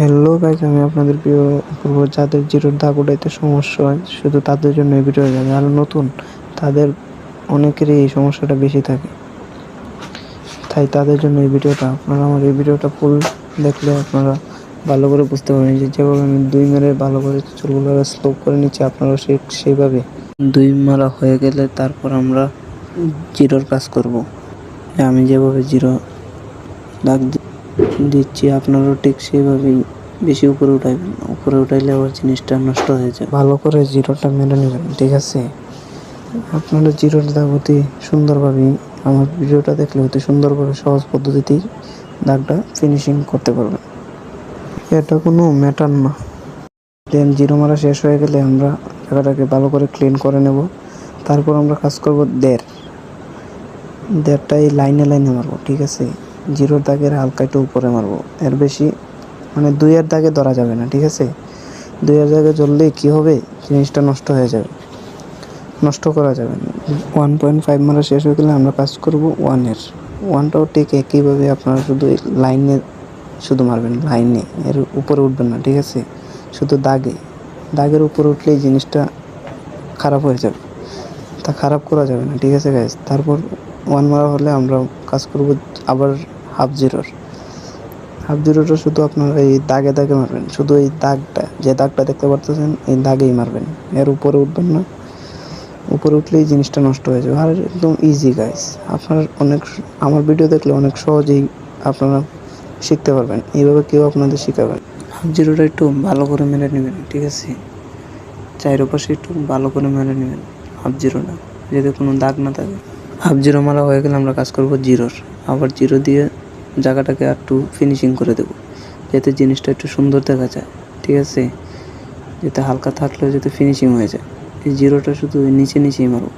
Hello guys আমি আপনাদের প্রিয় পূর্ব যাদের জিরোর দাগ উঠাইতে সমস্যা হয়, শুধু তাদের জন্য এই ভিডিও যাবে আর নতুন, তাদের অনেকেরই এই সমস্যাটা বেশি থাকে। তাই তাদের জন্য এই ভিডিওটা, আপনারা আমার এই ভিডিওটা ফুল দেখলে আপনারা ভালো করে বুঝতে পারবেন যে যেভাবে আমি দুই মেরে ভালো করে চুলগুলো স্লো করে নিচ্ছি আপনারা সেই সেইভাবে দুই মারা হয়ে গেলে তারপর আমরা জিরোর কাজ করব। আমি যেভাবে জিরো দাগ দিচ্ছি, আপনারাও ঠিক সেইভাবেই বেশি উপরে উঠাইবেন উপরে উঠাইলে আবার জিনিসটা নষ্ট হয়ে যায়। ভালো করে জিরোটা মেরে নেবেন, ঠিক আছে? আপনারা জিরোর দাগ অতি সুন্দরভাবে, আমার ভিডিওটা দেখলে অতি সুন্দরভাবে সহজ পদ্ধতিতেই দাগটা ফিনিশিং করতে পারবেন। এটা কোনো ম্যাটার না। দেন জিরো মারা শেষ হয়ে গেলে আমরা জায়গাটাকে ভালো করে ক্লিন করে নেব। তারপর আমরা কাজ করব দেড়। দেড়টাই লাইনে লাইনে মারবো, ঠিক আছে? জিরোর দাগের হালকা একটু উপরে মারবো। এর বেশি মানে দুইয়ের দাগে ধরা যাবে না, ঠিক আছে? দুইয়ের দাগে জ্বললে কি হবে? জিনিসটা নষ্ট হয়ে যাবে। নষ্ট করা যাবে না। ওয়ান পয়েন্ট ফাইভ মারা শেষ হয়ে গেলে আমরা কাজ করব ওয়ানের। ওয়ানটাও ঠিক একইভাবে আপনারা শুধু লাইনে শুধু মারবেন, লাইনে। এর উপরে উঠবেন না, ঠিক আছে? শুধু দাগে। দাগের উপরে উঠলেই জিনিসটা খারাপ হয়ে যাবে। তা খারাপ করা যাবে না, ঠিক আছে গাইজ তারপর ওয়ান মারা হলে আমরা কাজ করব আবার হাফ জিরোর। হাফ জিরোটা শুধু আপনারা এই দাগে দাগে মারবেন। শুধু এই দাগটা, যে দাগটা দেখতে পারতেছেন, এই দাগেই মারবেন। এর উপরে উঠবেন না। উপরে উঠলেই জিনিসটা নষ্ট হয়ে যাবে। আর একদম ইজি গাইস আপনার অনেক আমার ভিডিও দেখলে অনেক সহজেই আপনারা শিখতে পারবেন। এইভাবে কেউ আপনাদের শেখাবেন হাফ জিরোটা একটু ভালো করে মেরে নেবেন, ঠিক আছে? চাইর পাশে একটু ভালো করে মেরে নেবেন, হাফ জিরোটা। যাতে কোনো দাগ না থাকে। হাফ জিরো মারা হয়ে গেলে আমরা কাজ করব জিরোর। আবার জিরো দিয়ে জায়গাটাকে একটু ফিনিশিং করে দেবো, যাতে জিনিসটা একটু সুন্দর দেখা যায়, ঠিক আছে? যাতে হালকা থাকলেও যাতে ফিনিশিং হয়ে যায়। এই জিরোটা শুধু নিচে নিচেই মারব।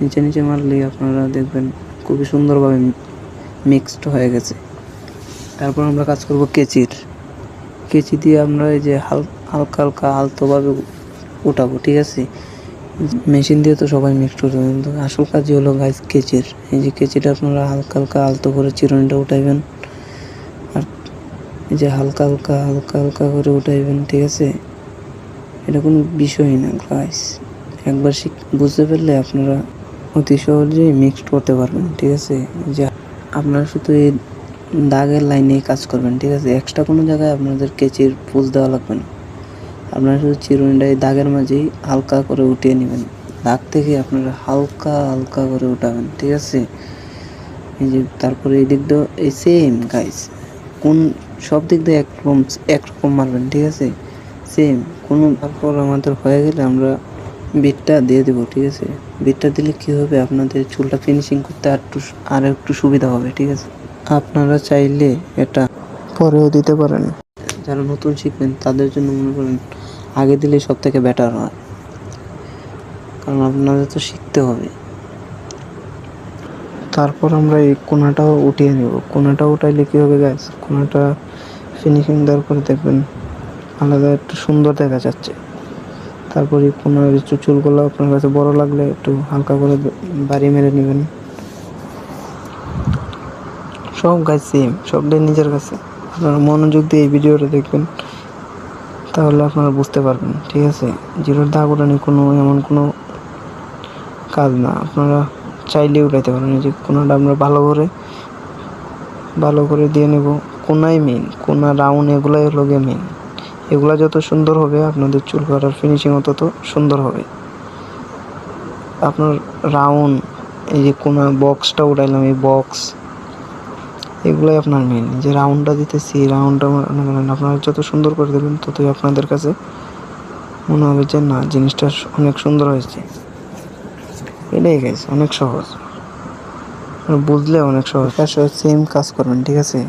নিচে নিচে মারলে আপনারা দেখবেন খুবই সুন্দরভাবে মিক্সড হয়ে গেছে। তারপর আমরা কাজ করব কেচির। কেচি দিয়ে আমরা এই যে হাল, হালকা হালকা আলতোভাবে উঠাবো, ঠিক আছে? মেশিন দিয়ে তো সবাই মিক্স করতে, কিন্তু আসল কাজই হলো গাইস কেচির। এই যে কেচিটা আপনারা হালকা হালকা আলতো করে চিরুনিটা উঠাইবেন, আর এই যে হালকা হালকা হালকা হালকা করে উঠাইবেন, ঠিক আছে? এটা কোনো বিষয়ই না গাইস একবার শিখ, বুঝতে পারলে আপনারা অতি সহজেই মিক্সড করতে পারবেন, ঠিক আছে? যে আপনারা শুধু এই দাগের লাইনেই কাজ করবেন, ঠিক আছে? এক্সট্রা কোনো জায়গায় আপনাদের কেচির পুজ দেওয়া লাগবে না। আপনারা শুধু চিরুনিটা এই দাগের মাঝেই হালকা করে উঠিয়ে নেবেন। দাগ থেকে আপনারা হালকা হালকা করে উঠাবেন, ঠিক আছে? এই যে তারপরে এই দিক দিয়ে এই সেম গাইস কোন, সব দিক দিয়ে একরকম একরকম মারবেন, ঠিক আছে? সেম কোনো তারপর আমাদের হয়ে গেলে আমরা বিটটা দিয়ে দেবো, ঠিক আছে? বিটটা দিলে কি হবে? আপনাদের চুলটা ফিনিশিং করতে আর একটু আর একটু সুবিধা হবে, ঠিক আছে? আপনারা চাইলে এটা পরেও দিতে পারেন। যারা নতুন শিখবেন, তাদের জন্য মনে করেন আগে দিলে সব থেকে বেটার হয়। কারণ আপনাদের তো শিখতে হবে। তারপর আমরা এই কোনাটাও উঠিয়ে নেব। কোনাটা উঠাইলে কী হবে গাছ কোনাটা ফিনিশিং দেওয়ার পরে দেখবেন আলাদা একটু সুন্দর দেখা যাচ্ছে। তারপর এই কোনার একটু চুলগুলো আপনার কাছে বড় লাগলে একটু হালকা করে বাড়ি মেরে নেবেন। সব গাছ সেম সবটাই নিজের কাছে। আপনারা মনোযোগ দিয়ে এই ভিডিওটা দেখবেন। তাহলে আপনারা বুঝতে পারবেন, ঠিক আছে? জিরোর দাগ ওঠানি কোনো, এমন কোনো কাজ না। আপনারা চাইলে উঠাইতে পারেন। যে কোনাটা আমরা ভালো করে ভালো করে দিয়ে নেব। কোনাই মেন কোনা রাউন্ড এগুলাই হলো গিয়ে মেন এগুলা যত সুন্দর হবে, আপনাদের চুল কাটার ফিনিশিংও তত সুন্দর হবে। আপনার রাউন্ড এই যে কোনা বক্সটা উঠাইলাম, এই বক্স এগুলোই আপনার মেন যে রাউন্ডটা দিতেছি রাউন্ডটা মনে করেন আপনারা যত সুন্দর করে দেবেন, ততই আপনাদের কাছে মনে হবে যে না, জিনিসটা অনেক সুন্দর হয়েছে। এটাই গেছে অনেক সহজ। বুঝলে অনেক সহজ। তার সাথে সেম কাজ করবেন, ঠিক আছে?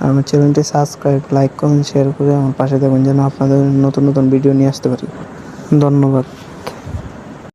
আর আমার চ্যানেলটি সাবস্ক্রাইব লাইক কমেন্ট শেয়ার করে আমার পাশে থাকবেন যেন আপনাদের নতুন নতুন ভিডিও নিয়ে আসতে পারি। ধন্যবাদ।